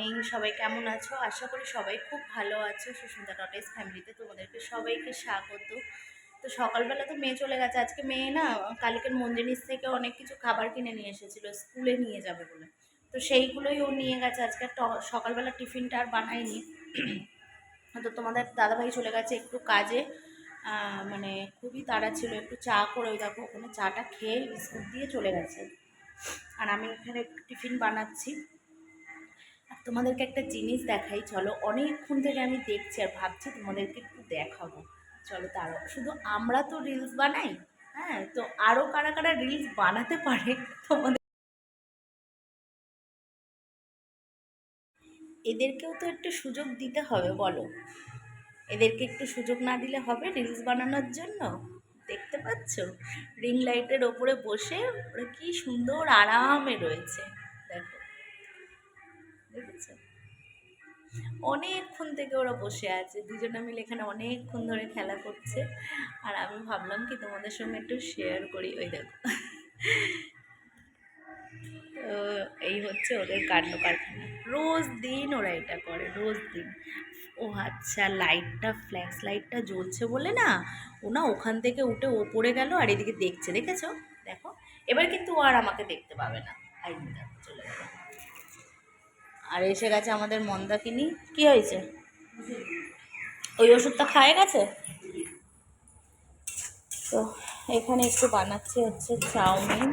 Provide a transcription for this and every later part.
নেই সবাই কেমন আছো? আশা করি সবাই খুব ভালো আছো। সুস্মিতা টটেস ফ্যামিলিতে তোমাদেরকে সবাইকে স্বাগত। তো সকালবেলা তো মেয়ে চলে গেছে। আজকে মেয়ে না, কালকের মন্দিরিস থেকে অনেক কিছু খাবার কিনে নিয়ে এসেছিল, স্কুলে নিয়ে যাবে বলে। তো সেইগুলোই ও নিয়ে গেছে। আজকে সকালবেলা টিফিনটা আর বানায়নি। তো তোমাদের দাদাভাই চলে গেছে একটু কাজে। মানে খুবই তাড়া ছিল। একটু চা করে ওই দেখো, ওখানে চাটা খেয়ে বিস্কুট দিয়ে চলে গেছে। আর আমি এখানে টিফিন বানাচ্ছি। তোমাদেরকে একটা জিনিস দেখাই, চলো। অনেকক্ষণ থেকে আমি দেখছি আর ভাবছি তোমাদেরকে একটু দেখাবো। চলো তারও শুধু আমরা তো রিলস বানাই হ্যাঁ? তো আরও কারা কারা রিলস বানাতে পারে তোমাদের? এদেরকেও তো একটু সুযোগ দিতে হবে, বলো। এদেরকে একটু সুযোগ না দিলে হবে রিলস বানানোর জন্য? দেখতে পাচ্ছ? রিং লাইটের ওপরে বসে ওরা কি সুন্দর আরামে রয়েছে। দেখেছ অনেকক্ষণ থেকে ওরা বসে আছে। দুজনে মিলে এখানে অনেকক্ষণ ধরে খেলা করছে। আর আমি ভাবলাম কি তোমাদের সঙ্গে একটু শেয়ার করি। ওই দেখো। এই হচ্ছে ওদের কাণ্ড কারখানা। রোজ দিন ওরা এটা করে, রোজ দিন। ও আচ্ছা লাইটটা ফ্ল্যাক্স লাইটটা জ্বলছে বলে না? ও না ওখান থেকে উঠে ওপরে গেল আর এদিকে দেখছে, দেখেছ? দেখো। এবার কিন্তু ও আর আমাকে দেখতে পাবে না। আই চলে গেল। আর এসে গেছে আমাদের মন্দাকিনি। কি হয়েছে? ওই ওষুধটা খায় গেছে? তো এখানে একটু বানাচ্ছি হচ্ছে চাউমিন।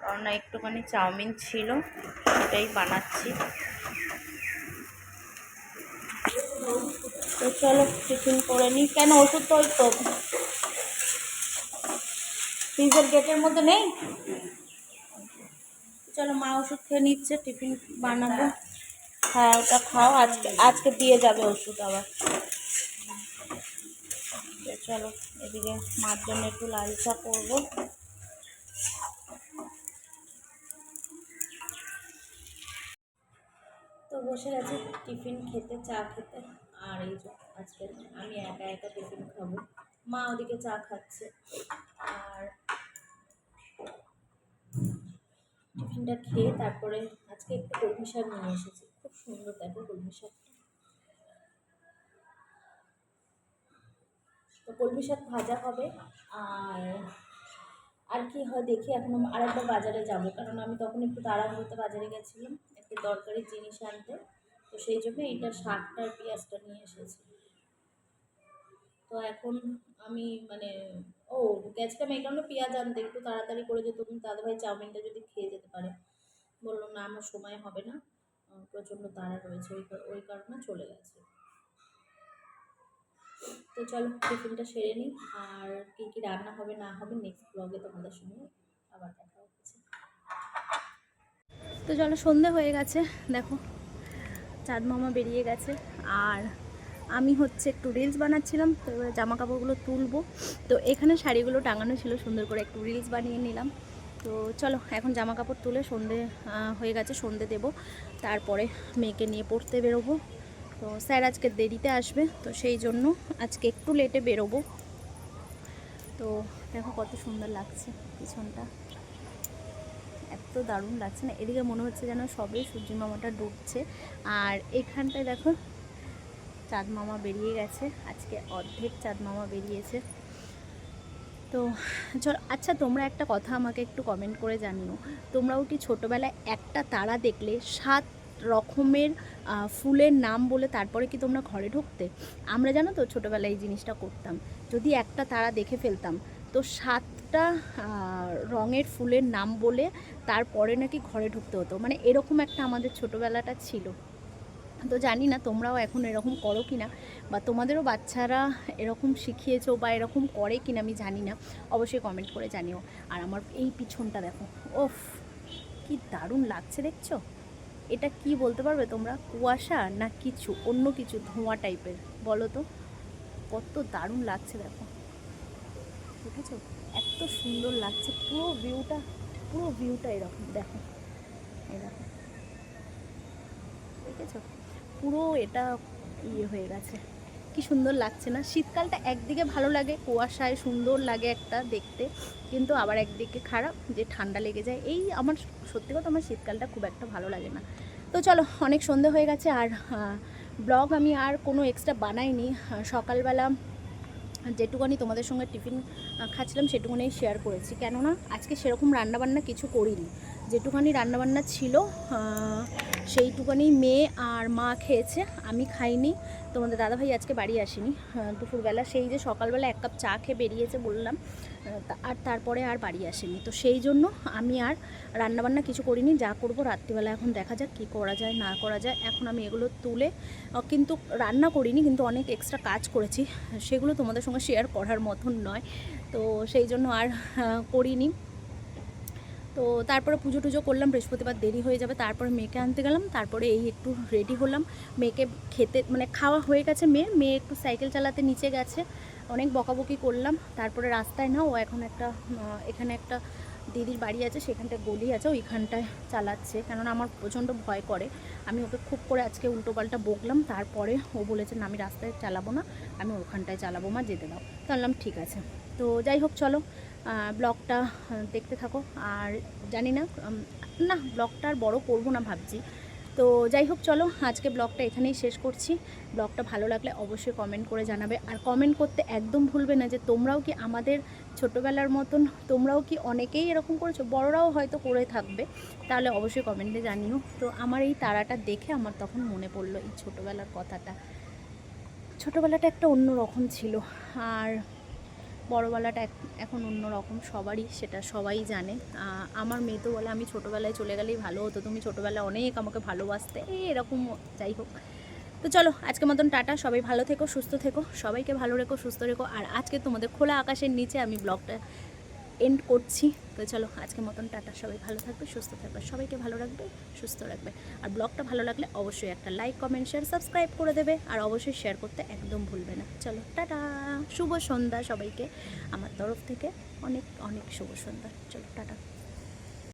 কারণ একটুখানি চাউমিন ছিল, সেটাই বানাচ্ছি। তো চলো, টিফিন করে নিই। কেন, ওষুধ তো ওই তো ফ্রিজের গেটের মধ্যে নেই? চলো মা ওষুধ খেয়ে নিচ্ছে, টিফিন বানাবো। হ্যাঁ ওটা খাও আজকে আজকে দিয়ে যাবে ওষুধ আবার। চলো, এদিকে মার জন্য একটু লাল চা করব। তো বসে গেছি টিফিন খেতে, চা খেতে। আর এই যে আজকে আমি একা একা টিফিন খাব। মা ওদিকে চা খাচ্ছে। আর টিফিনটা খেয়ে তারপরে আজকে একটু কলমি শাক নিয়ে এসেছি। খুব সুন্দর দেখো কলমি শাকটা তো কলমি শাক ভাজা হবে। আর আর কি হয় দেখি, এখন আর আরেকবার বাজারে যাব। কারণ আমি তখন একটু তাড়াহুড়োতে বাজারে গেছিলাম, একটু দরকারি জিনিস আনতে। তো সেই জন্য এইটা শাকটা আর পেঁয়াজটা নিয়ে এসেছি। তো এখন আমি মানে ও, গেছিলাম এই কারণে পেঁয়াজ আনতে, একটু তাড়াতাড়ি করে যে তুমি দাদাভাই চাউমিনটা যদি খেয়ে যেতে পারে। বলল, না, আমার সময় হবে না। প্রচণ্ড তাড়া রয়েছে ওই ওই কারণে চলে গেছে। তো চলো, টিফিনটা সেরে নিই, আর কী কী রান্না হবে, না হবে নেক্সট ব্লগে তোমাদের সঙ্গে আবার দেখা হচ্ছে। তো চলো, সন্ধে হয়ে গেছে, দেখো চাঁদ মামা বেরিয়ে গেছে, আর আমি হচ্ছে একটু রিলস বানাচ্ছিলাম, তো জামা কাপড়গুলো তুলবো। তো এখানে শাড়িগুলো টাঙানো ছিল, সুন্দর করে একটু রিলস বানিয়ে নিলাম। তো চলো, এখন জামা কাপড় তুলে সন্ধে হয়ে গেছে, সন্ধে দেব। তারপরে মেয়েকে নিয়ে পড়তে বেরোবো। তো স্যার আজকে দেরিতে আসবে, তো সেই জন্য আজকে একটু লেটে বেরোবো। তো দেখো কত সুন্দর লাগছে পিছনটা। এত দারুণ লাগছে না, এদিকে মনে হচ্ছে যেন সবে সূর্য মামাটা ডুবছে। আর এখানটায় দেখো চাঁদ মামা বেরিয়ে গেছে। আজকে অর্ধেক চাঁদ মামা বেরিয়েছে। তো, চল আচ্ছা তোমরা একটা কথা আমাকে একটু কমেন্ট করে জানিও। তোমরাও কি ছোটোবেলায় একটা তারা দেখলে সাত রকমের ফুলের নাম বলে তারপরে কি তোমরা ঘরে ঢুকতে? আমরা জানো তো ছোটোবেলায় এই জিনিসটা করতাম। যদি একটা তারা দেখে ফেলতাম, তো সাতটা রঙের ফুলের নাম বলে তারপরে নাকি ঘরে ঢুকতে হতো। মানে এরকম একটা আমাদের ছোটোবেলাটা ছিল। তো জানি না তোমরাও এখন এরকম করো কি না বা তোমাদেরও বাচ্চারা এরকম শিখিয়েছো বা এরকম করে কি না আমি জানি না। অবশ্যই কমেন্ট করে জানিও। আর আমার এই পিছনটা দেখো। ওফ কি দারুণ লাগছে দেখছ? এটা কি বলতে পারবে তোমরা? কুয়াশা না কিছু? অন্য কিছু? ধোঁয়া টাইপের বলো তো। কত দারুণ লাগছে দেখো। দেখেছ? এত সুন্দর লাগছে। পুরো ভিউটা পুরো ভিউটা এরকম। দেখো। এরকম দেখো। দেখেছ? পুরো এটা ইয়ে হয়ে গেছে। কি সুন্দর লাগছে না? শীতকালটা একদিকে ভালো লাগে, কুয়াশায় সুন্দর লাগে একটা দেখতে, কিন্তু আবার একদিকে খারাপ, যে ঠান্ডা লেগে যায়। এই আমার সত্যি কথা আমার শীতকালটা খুব একটা ভালো লাগে না। তো চলো, অনেক সন্ধে হয়ে গেছে আর ব্লগ আমি আর কোনো এক্সট্রা বানাইনি। সকালবেলা যেটুকুনি তোমাদের সঙ্গে টিফিন খাচ্ছিলাম সেটুকুনি শেয়ার করেছি। কেননা আজকে সেরকম রান্নাবান্না কিছু করিনি। যেটুখানি রান্নাবান্না ছিল আহ, সেইটুকানি মেয়ে আর মা খেয়েছে আমি খাইনি। তোমাদের দাদাভাই আজকে বাড়ি আসেনি দুপুরবেলা। সেই যে সকালবেলা এক কাপ চা খেয়ে বেরিয়েছে বললাম আর তারপরে আর বাড়ি আসেনি। তো সেই জন্য আমি আর রান্নাবান্না কিছু করিনি যা করব রাত্রিবেলা এখন দেখা যাক কী করা যায় না করা যায়। এখন আমি এগুলো তুলে কিন্তু রান্না করিনি কিন্তু অনেক এক্সট্রা কাজ করেছি। সেগুলো তোমাদের সঙ্গে শেয়ার করার মতন নয়। তো সেই জন্য আর করিনি। তো তারপরে পুজো টুজো করলাম, বৃহস্পতিবার দেরি হয়ে যাবে, তারপরে মেয়েকে আনতে গেলাম, তারপরে এই একটু রেডি হলাম। মেয়েকে খেতে মানে খাওয়া হয়ে গেছে মেয়ে মেয়ে একটু সাইকেল চালাতে নিচে গেছে, অনেক বকাবকি করলাম, তারপরে রাস্তায় না, ও এখন একটা এখানে একটা দিদির বাড়ি আছে সেখানটায় গলি আছে, ওইখানটায় চালাচ্ছে, কেননা আমার প্রচণ্ড ভয় করে। আমি ওকে খুব করে আজকে উল্টোপাল্টা বকলাম, তারপরে ও বলেছে, না, আমি রাস্তায় চালাবো না, আমি ওখানটায় চালাবো, মা, যেতে দাও। তো ঠিক আছে। তো যাই হোক, চলো ব্লগটা দেখতে থাকো। আর জানি না না, ব্লগটা আর বড় করব না ভাবছি। তো যাই হোক, চলো, আজকে ব্লগটা এখানেই শেষ করছি। ব্লগটা ভালো লাগলে অবশ্যই কমেন্ট করে জানাবে। আর কমেন্ট করতে একদম ভুলবে না যে, তোমরাও কি আমাদের ছোটোবেলার মতন, তোমরাও কি অনেকেই এরকম করেছ? বড়রাও হয়তো করে থাকবে। তাহলে অবশ্যই কমেন্টে জানিও। তো আমার এই তারাটা দেখে আমার তখন মনে পড়ল এই ছোটোবেলার কথাটা। ছোটোবেলাটা একটা অন্য রকম ছিল। আর বড়বেলাটা এখন অন্য রকম সবারই সেটা সবাই জানে। আমার মেয়ে তো বলে, আমি ছোটোবেলায় চলে গেলেই ভালো হতো, তুমি ছোটোবেলায় অনেক আমাকে ভালোবাসতে। এরকম যাই হোক। তো চলো আজকে মতন টাটা, সবাই ভালো থেকো, সুস্থ থেকো, সবাইকে ভালো রেখো, সুস্থ রেখো। আর আজকে তোমাদের খোলা আকাশের নিচে আমি ব্লগটা এন্ড করছি। তো চলো আজকে মতন টাটা, সবাই ভালো থাকবে, সুস্থ থাকবে, সবাইকে ভালো রাখবে, সুস্থ রাখবে। আর ব্লগটা ভালো লাগলে অবশ্যই একটা লাইক কমেন্ট শেয়ার সাবস্ক্রাইব করে দেবে, আর অবশ্যই শেয়ার করতে একদম ভুলবে না। চলো, টাটা, শুভ সন্ধ্যা সবাইকে। আমার তরফ থেকে অনেক অনেক শুভ সন্ধ্যা। চলো, টাটা।